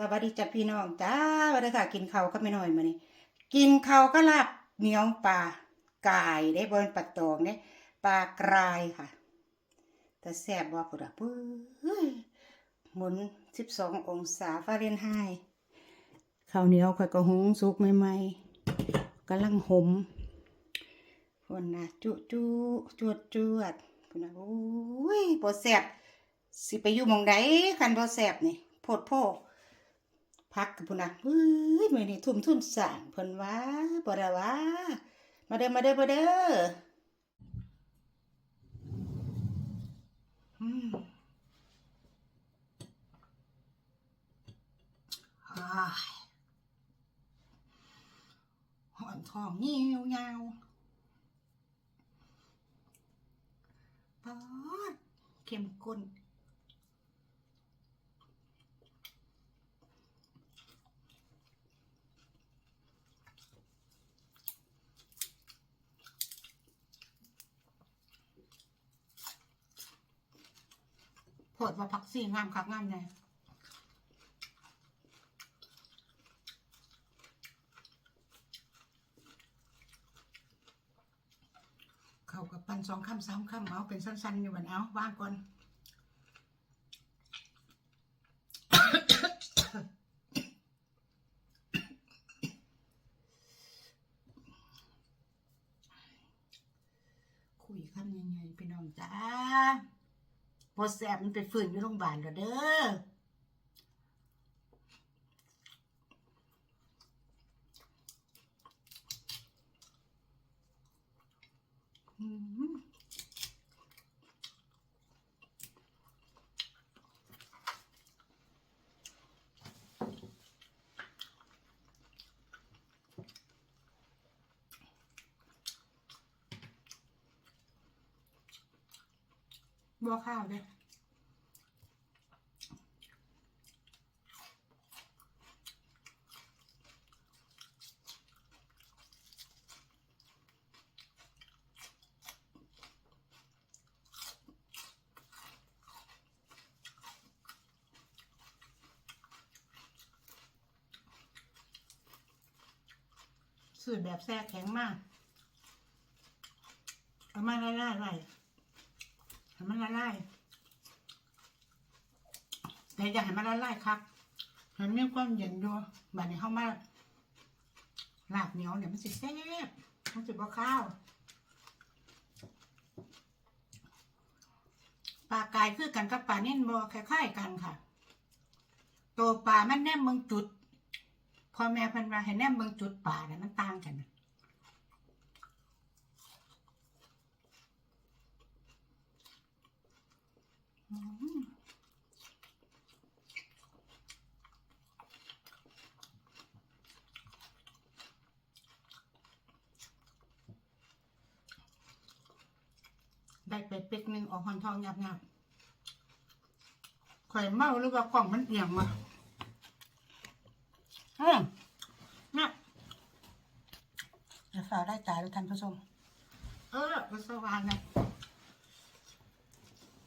สวัสดีจ้ะพี่น้องจ้าวันนี้ค่ะ กินข้าวก็ไม่น้อยมานี่กินข้าวก็ลาบเหนียวปลากายได้บนปลาตองเนี่ยปลากรายค่ะแต่แซ่บบ่พุ่นอะปื้ยหมุนสิบสององศาฟาเรนไฮต์ข้าวเหนียวข่อยก็หุงสุกใหม่ๆกำลังหมคนนะจุจุจวดจวดคนนะโอ้ยบ่แซ่บสิไปอยู่มองใดคันบ่แซ่บนี่โพดโพ พักกับพุ่นนะเฮ้ยมื้อนี้ทุ่มทุนสร้างเพิ่นว่าบ่ได้ว่ามาเด้อมาเด้อมาเด้ออืมอ้าหอนทองนี่ยวยาวปอดเข้มข้น โพดว่าพักซี่งามคักงามแน่เขากับปันสองคำสามคำเอาเป็นสั้นๆอยู่บันเอาว่างก่อน คุยคำยังไงพี่น้องจ้า พอแสบมันไปฝืนอยู่โรงพยาบาลแล้วเด้อบัวข้าวเด้อ สูตรแบบแซ่แข็งมาก เอามาละลายไว้ให้มันละลายแต่อย่าให้มันละลายครับมันมีความเย็นด้วยแบัดนี้เข้ามาลาบเหนียวเนี่ยมันสิแซ่บมันสิบ่ข้าวปลากายคือกันกับปลาเน่นบ่คล้ายๆกันค่ะ ตัวปลามันแนมเมืองจุด พ่อแม่เพันว่าให้แนมเมืองจุดป่าเนี่ยมันต่างกันนะได้ไปเป็กหนึ่งออกหอนทองยับยับข่อยเมาหรือว่ากล่องมันเอียงวะอืมนะจะฝากได้จ่ายด้วย ท่านผู้ชม เออก็สว่างนะ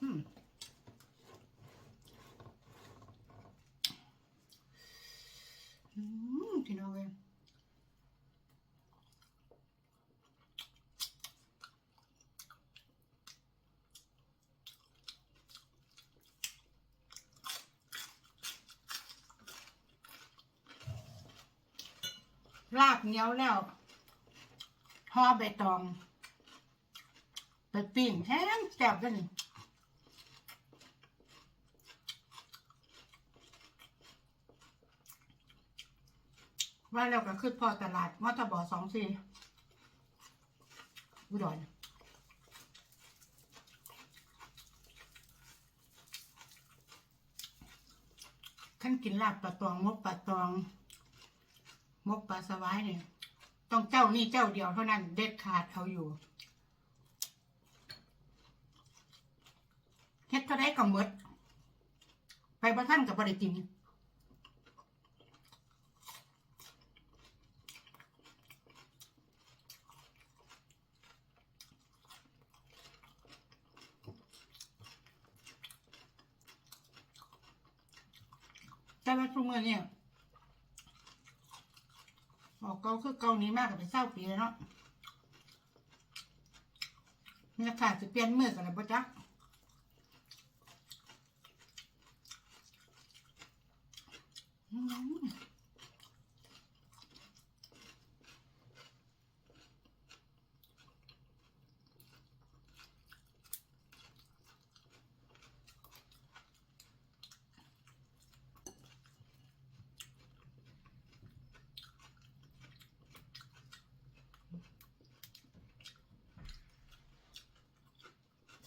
อืมอืมพี่น้องเอ้ยลาบเหนียวแล้ว ห่อใบตอง ไปปิ้งแห้งแซ่บเลยนี่ว่าแล้วก็คือพอตลาดมอตบอสองสี่อุดรขั้นกินลาบปลาตองมกปลาตอง มกปลาสวายเนี่ย ต้องเจ้านี่เจ้าเดียวเท่านั้นเด็ดขาดเอาอยู่เฮ็ดเท่าได้ก็หมดไปบ่ท่านกับบ่ได้กินแต่ว่าทุกเมื่อเนี่ย บอกเกาคือเกานี้มากกับไปเศร้าปีแล้วเนาะเนี่ยค่ะจะเปลี่ยนมือกันแล้วจ๊ะอืม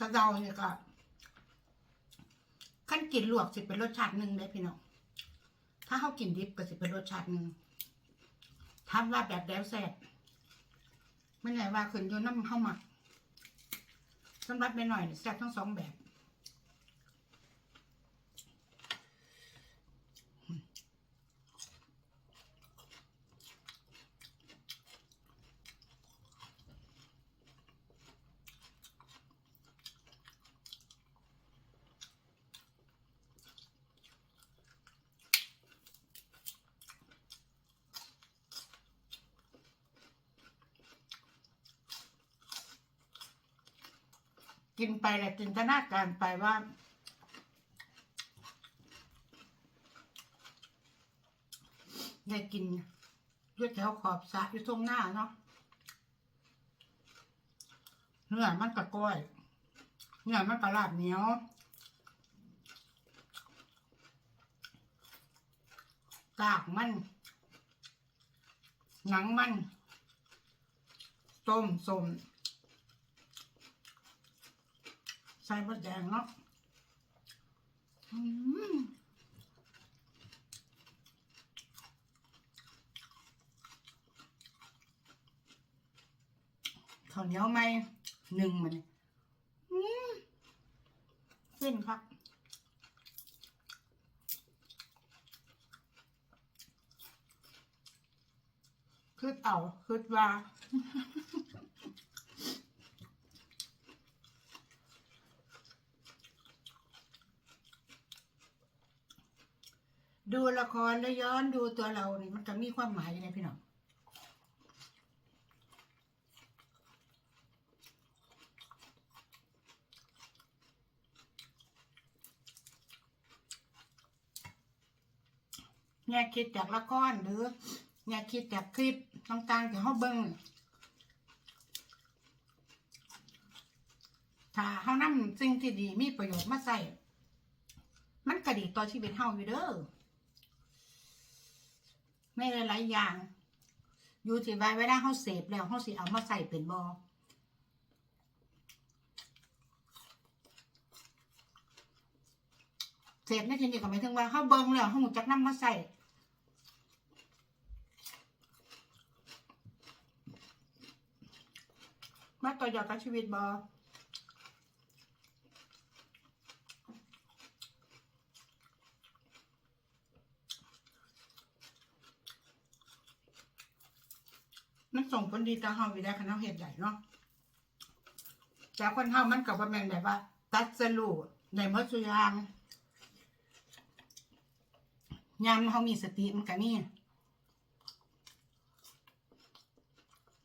ะเดาเนี่ยก็ขั้นกินลวกสิเป็นรสชาติหนึ่งได้พี่น้องถ้าเขากินดิบก็สิเป็นรสชาติหนึ่งทำว่าแบบแล้วแซ่บไม่ไหนว่าขึ้นโยู่น้ำเข้าหมักสำหรับไปหน่อยแซ่บทั้งสองแบบ กินไปแหละจินตนาการไปว่า ได้กินด้วยแถวขอบสะอยู่ตรงหน้าเนาะเนื้อมันกระก้อยเนื้อมันกระลาบเหนียวกากมัน หนังมัน ต้มสม ใส่บดแดงเนาะข้าวเหนียวไหมหนึ่งมันอืมสิ้นครับคืดเอาคืดว่า ดูละครแล้วย้อนดูตัวเรานี่มันจะมีความหมายยังไงพี่น้องเนี่ยคิดจากละครหรือเนี่ยคิดจากคลิปต่างๆที่เขาเบิ้งถ้าเขานำสิ่งที่ดีมีประโยชน์มาใส่มันก็ดีต่อชีวิตเฮาอยู่เด้อ ไม่หลายๆอย่าง อยู่ที่ว่าเวลาเขาเสพแล้วเขาสิเอามาใส่เป็นบอเสพในที่นี้ก็หมายถึงว่าเขาเบิ่งแล้วเขาหูจักน้ำมาใส่มาต่อยอดกับชีวิตบอ ส่งผลดีต่อเฮาอยู่แล้คันเฮาเฮ็ดได้เนาะแต่คนเฮามันก็บ่แม่นแบบว่า ตัดสรู้ในหมดทุกอย่างยามเฮามีสติมันก็มี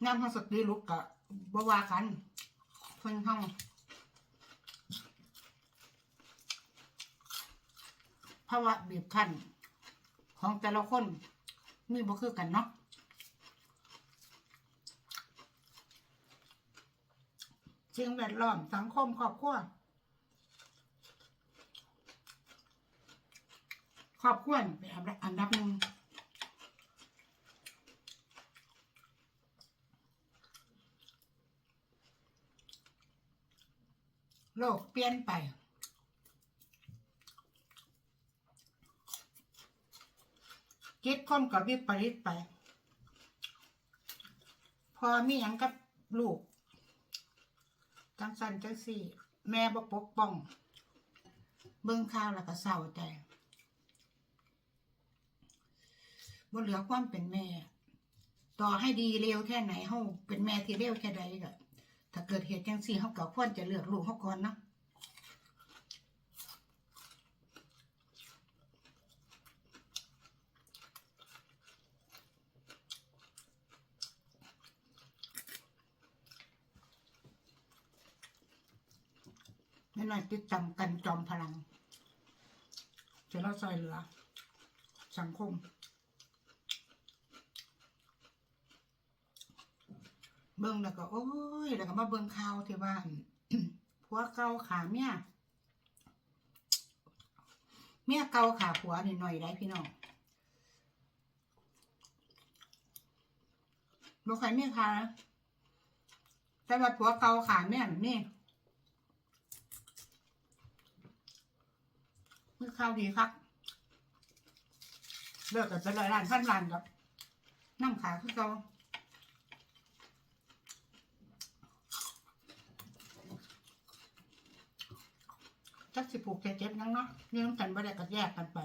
ยามเฮาสติลุกก็บ่ว่ากันคนเฮาภาวะบีบคั้นของแต่ละคนมีบ่คือกันเนาะ สิ่งแวดล้อมสังคมครอบครัวครอบครัวเป็นอันดับอันดับหนึ่งโลกเปลี่ยนไป คิดคนกับวิปริตไป พอมีอย่างกับลูก จังสันจังสี่ แม่บ่ปกป้อง เบิ่งข้าวแล้วก็เศร้าใจบ่เหลือความเป็นแม่ ต่อให้ดีเร็วแค่ไหนเฮาเป็นแม่ที่เร็วแค่ใดก็ถ้าเกิดเหตุจังสี่เฮาก็ควรจะเลือกลูกเฮาก่อนเนาะ น่อยติดตามกันจอมพลังจะเราซอยเหลือ สังคม เบิ่งแล้วก็ โอ้ย แล้วก็มาเบิ่งข่าวที่ว่าผัวเก่าขาเมียเมียเก่าขาผัวนี่หน่อยได้พี่น้องบ่ใครเมียขาแต่ว่าผัวเก่าขาเมียนี่ มือข่าวดีครับเลิกกันไปร้อยล้านพันล้านกับน้ำขาคือเก่าจักสิผูกใจเจ็บนังเนาะเลี้ยงกันบ่ได้ก็แยกกันไป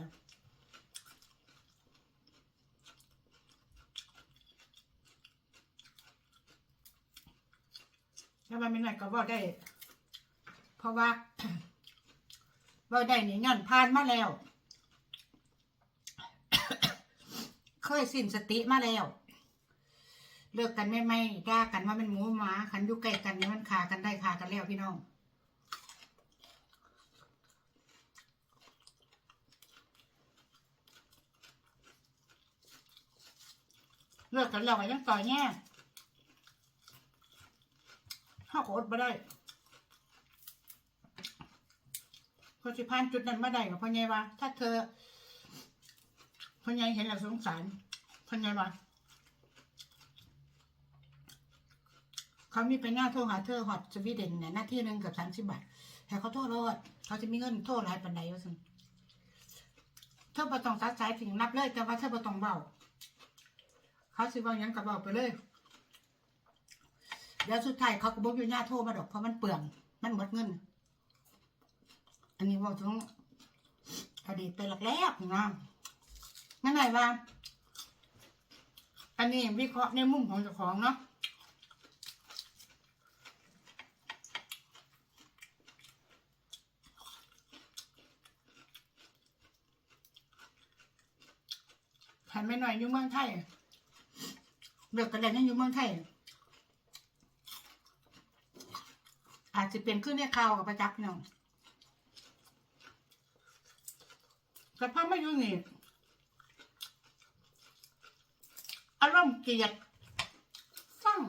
แล้วมันไม่ไหนก็ว่าได้ เพราะว่า ว่าได้นี่ย้อนผ่านมาแล้ว เคยสิ้นสติมาแล้ว เลิกกันไม่ไม่ด่ากันว่ามันหมูหมาขันอยู่ใกล้กันนี่มันขากันได้ขากันแล้วพี่น้องเลิกกันแล้วก็ยังต่อยแง่ห้าโคตรมาได้ พอสิพานจุดนั้นมาได้กับพ่อใหญ่ว่า ถ้าเธอพ่อใหญ่เห็นแล้วสงสารพ่อใหญ่ว่าเขามีไปหน้าโทรหาเธอฮอตสวีเดนเนี่ยหน้าที่หนึ่งเกับสามสิบบาทแต่เขาโทษรอดเขาจะมีเงินโทษหลายปันใดวะสิเธอบ่ต้องตัดสายถึงนับเลยแต่ว่าเธอบ่ต้องเบาเขาสิว่ายังกับเบาไปเลยเดี๋ยวสุดท้ายเขาก็บอกอยู่หน้าโทรมาดอกเพราะมันเปลืองมันหมดเงิน อันนี้เว่าถึงอดีตไปแรกนะนั่นไงว่า อันนี้วิเคราะห์ในมุมของเจ้าของเนาะหันไปหน่อยอยู่เมืองไทยเลิกกันแล้วยังอยู่เมืองไทย อาจจะเป็นขึ้นในข่าวกับประจักษ์พี่น้อง แต่พอไม่อยู่นี่อารมณ์เกลียดฟัง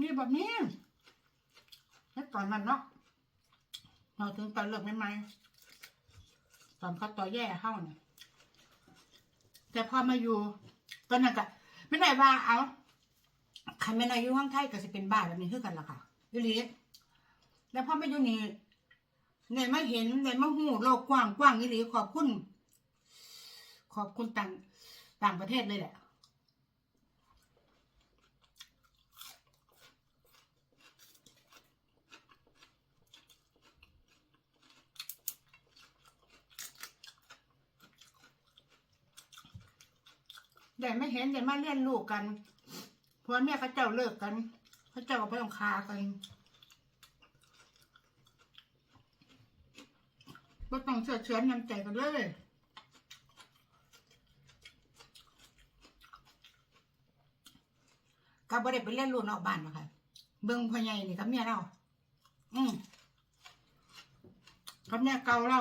มีแบบนี้แล้วตอนนั้นเนาะเราถึงตอนเลิกใหม่ๆตอนเขาต่อแย่เข้าเนี่ยแต่พอมาอยู่ตอนนั้นก็ไม่ได้ว่าเอาใครไม่ได้อยู่ห้องไทยก็จะเป็นบ้าแบบนี้คือกันละค่ะยูรีแล้วพอมาอยู่นี่เนี่ยไม่เห็นเนี่ยมาหูโลกกว้างกว้างยูรีขอบคุณ ขอบคุณต่างต่างประเทศเลยแหละได้ไม่เห็นได้มาเรียนลูกกันผัวเมียเขาเจ้าเลิกกันเขาเจ้าก็ไปต้องคากันก็ต้องเชื่อเชื่อน้ำใจกันเลย ก็บ่ได้ไปเล่นลูกนอกบ้านหรอกค่ะ เบิ่งพ่อใหญ่นี่กับเมียเรา อืมกับเมียเก่าเรา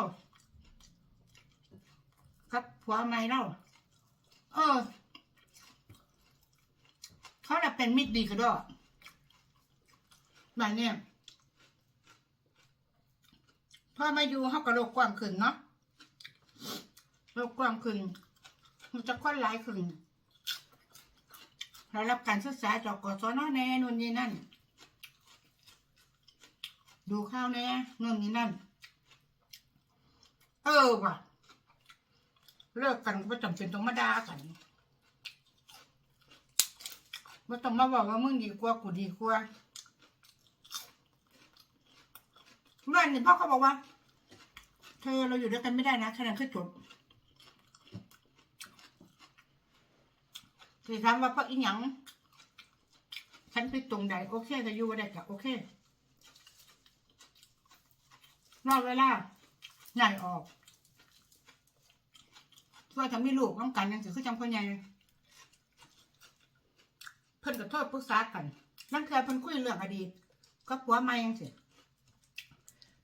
กับผัวใหม่เราเออ เขาจะเป็นมิตรดีกันด้วยแบบเนี้ยพอมาอยู่เขาก็โลกกว้างขึ้นเนาะโลกกว้างขึ้น มันจะค่อนหลายขึ้น เรารับการศึกษาจากกศนแน่นู่นนี่นั่น ดูข้าวแน่นู่นนี่นั่น เออว่ะ เลิกกันก็ไม่จำเป็นต้องมาด่ากันไม่ต้องมาบอกว่ามึงดีกว่ากูดีกว่าเมื่อนี่พ่อเขาบอกว่า เธอเราอยู่ด้วยกันไม่ได้นะแค่นั้นคือจบ คือถามว่าเพราะอีหยังฉันไปตรงใดโอเคก็อยู่ว่าได้กับโอเครอบเวลาใหญ่ออกเพื่อทำให้ลูกน้องกันยังถือคือจังพ่อใหญ่เพิ่นกับโทษปรึกษากันนั่นคือเพิ่นคุยเรื่องอดีตก็ผัวใหม่ยังสิ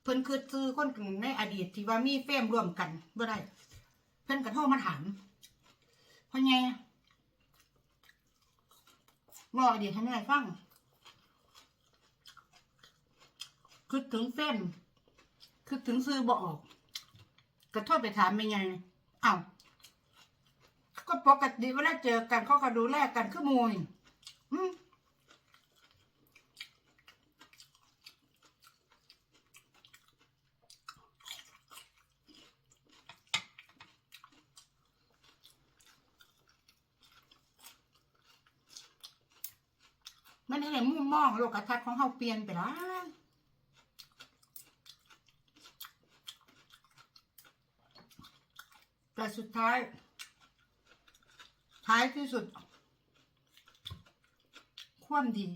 เพิ่นคือซื้อคนในอดีตที่ว่ามีเฟมร่วมกันบ่ได้ เพิ่นก็โทรมาถามเพราะไง บอกอดีตให้แม่ฟังคือถึงเส้นคือถึงซื้อบออกก็โทษไปถามไม่ไงอ้าวก็ปกติเวลาเจอกันเขาก็ดูแลกันคือหมูยอืม มันเห็นมุมมองโลกทัศน์ของเขาเปลี่ยนไปแล้วแต่สุดท้าย ท้ายที่สุด ความดี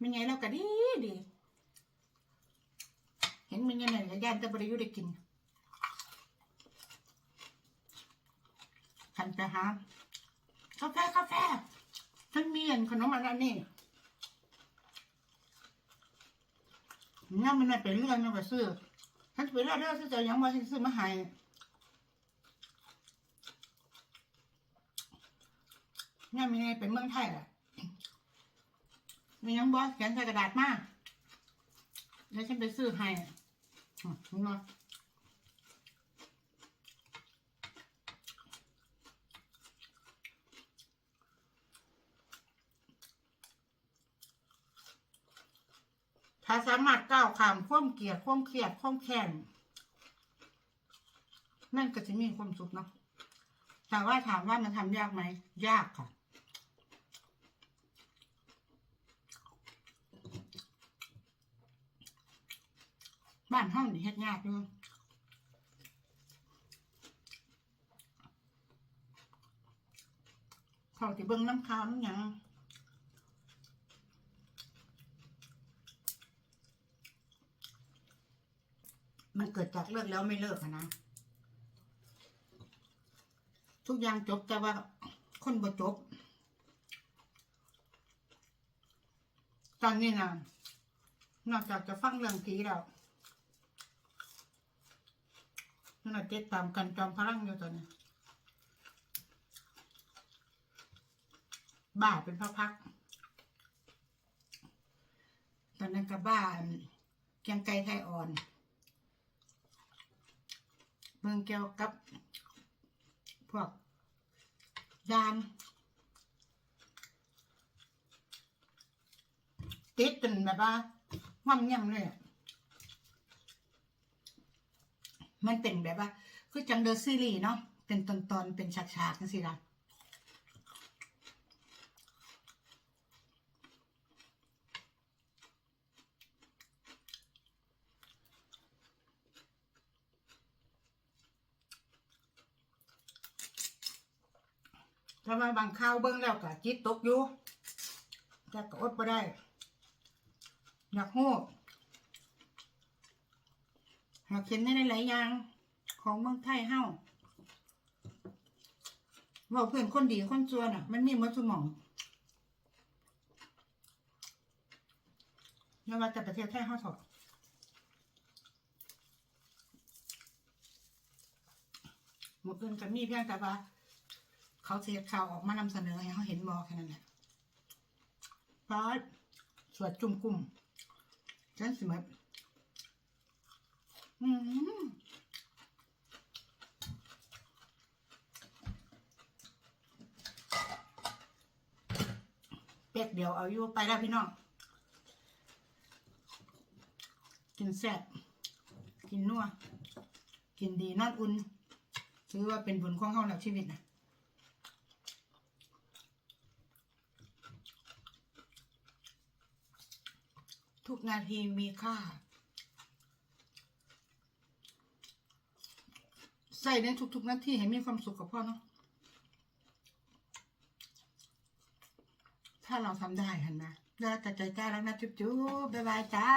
มันไงเราก็ดีดี เห็นมันยังไงก็ย่านแตะบริยุได้กิน ขันไปหากาแฟกาแฟฉันมีอันขนมอันนั้นนี่นี่มันไม่เป็นเรื่องนะว่าซื้อฉันไปเรื่อยเรื่อยซื้อจะยังว่าฉันซื้อมาให้เนี่ยมีไงเป็นเมืองไทยแหละมียังบอสเขียนใส่กระดาษมากแล้วฉันไปซื้อให้อืมเห็นไหม ถ้าสามารถก้าวข้ามความเกลียดความเครียดความแค้นนั่นก็จะมีความสุขเนาะแต่ว่าถามว่ามันทำยากไหม ยากค่ะ บ้านห้องนี่เฮ็ดยากอยู่เขาที่เบิ่งน้ำข้าวน้ำหยัง มันเกิดจากเลิกแล้วไม่เลิกอะนะ ทุกอย่างจบแต่ว่าคนบ่จบ ตอนนี้นะนอกจากจะฟังเรื่องผีแล้วนั่นนะติดตามกันจอมพลังอยู่ตอนนี้บ้าเป็นพระพัก ตอนนั้นก็บ้าอันเกียงไก่ไทยอ่อน เมืองเกี่ยวกับพวกยานติดจนแบบว่าง่ำย่ำเลยมันเป็นแบบว่า คือจังเดอซีรีเนาะเป็นตอนๆเป็นฉากๆกันสิล่ะ ถ้ามาบางข้าวเบิ่งแล้วก็จิตตกอยู่แต่ก็อดบ่ได้ อยากฮู้อยากเห็นในหลายๆอย่าง ของเมืองไทยเฮ้าว่าเพื่อนคนดีคนชั่วน่ะ มันมีหมดสมองไม่ว่าแต่ประเทศไทยเฮาถอะหมดเอื่นก็มีเพียงแต่ว่า เขาเสียข่าวออกมานำเสนอให้เขาเห็นบอแค่นั้นแหละเพราะสวดจุ่มกุ้มฉันสิมาอืมเป็ดเดี๋ยวเอาอยู่ไปแล้วพี่น้อง กินแซ่บกินนัว กินดีนอนอุ่น ถือว่าเป็นบุญของเขาแล้วชีวิตนะ ทุกนาทีมีค่า ใส่ในทุกๆนาทีให้มีความสุขกับพ่อเนาะถ้าเราทำได้เห็นไหมแล้วแต่ใจกล้าแล้วนะจุ๊บๆบ๊ายบายจ้า